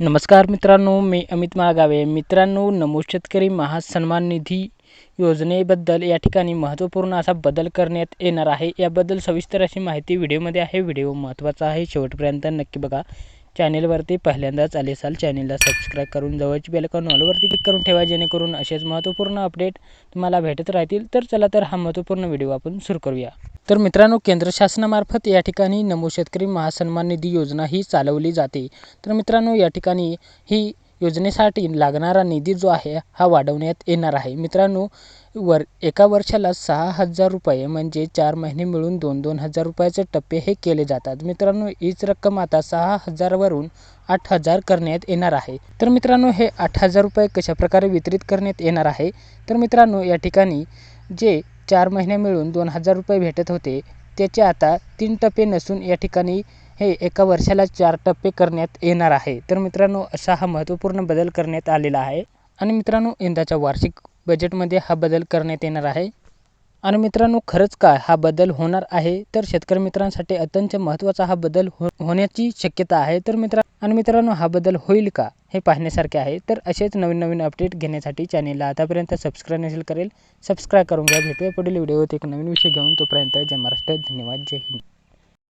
नमस्कार मित्रांनो मी अमित महागावे. मित्रांनो नमो शेतकरी महासन्मान निधी योजनेबद्दल या ठिकाणी महत्त्वपूर्ण असा बदल करण्यात येणार आहे. याबद्दल सविस्तर अशी माहिती व्हिडिओमध्ये आहे. व्हिडिओ महत्त्वाचा आहे. शेवटपर्यंत नक्की बघा. चॅनेलवरती पहिल्यांदाच आले असाल चॅनेलला सबस्क्राईब करून जवळची बेलकॉन ऑलवरती क्लिक करून ठेवा जेणेकरून असेच महत्त्वपूर्ण अपडेट तुम्हाला भेटत राहतील. तर चला तर हा महत्त्वपूर्ण व्हिडिओ आपण सुरू करूया. तर मित्रांनो केंद्र शासनामार्फत या ठिकाणी नमो शेतकरी महासन्मान निधी योजना ही चालवली जाते. तर मित्रांनो या ठिकाणी ही योजनेसाठी लागणारा निधी जो आहे हा वाढवण्यात येणार आहे. मित्रांनो वर एका वर्षाला सहा हजार रुपये म्हणजे चार महिने मिळून दोन दोन हजार रुपयाचे टप्पे हे केले जातात. मित्रांनो हीच रक्कम आता सहा हजारवरून आठ हजार करण्यात येणार आहे. तर मित्रांनो हे आठ हजार रुपये कशाप्रकारे वितरित करण्यात येणार आहे? तर मित्रांनो या ठिकाणी जे चार महिने मिळून दोन हजार रुपये भेटत होते. त्याचे आता तीन टप्पे नसून या ठिकाणी हे एका वर्षाला चार टप्पे करण्यात येणार आहे. तर मित्रांनो असा हा महत्त्वपूर्ण बदल करण्यात आलेला आहे. आणि मित्रांनो यंदाच्या वार्षिक बजेटमध्ये हा बदल करण्यात येणार आहे. आणि मित्रांनो खरंच काय? हा बदल होणार आहे. तर शेतकरी मित्रांसाठी अत्यंत महत्त्वाचा हा बदल हो होण्याची शक्यता आहे. तर मित्रा आणि मित्रांनो हा बदल होईल का? हे पाहण्यासारखे आहे. तर असेच नवीन नवीन अपडेट घेण्यासाठी चॅनेलला आतापर्यंत सबस्क्राईब नसेल करेल सबस्क्राईब करून घ्या. भेटूया पुढील व्हिडिओत एक नवीन विषय घेऊन. तोपर्यंत जय महाराष्ट्र. धन्यवाद. जय हिंद.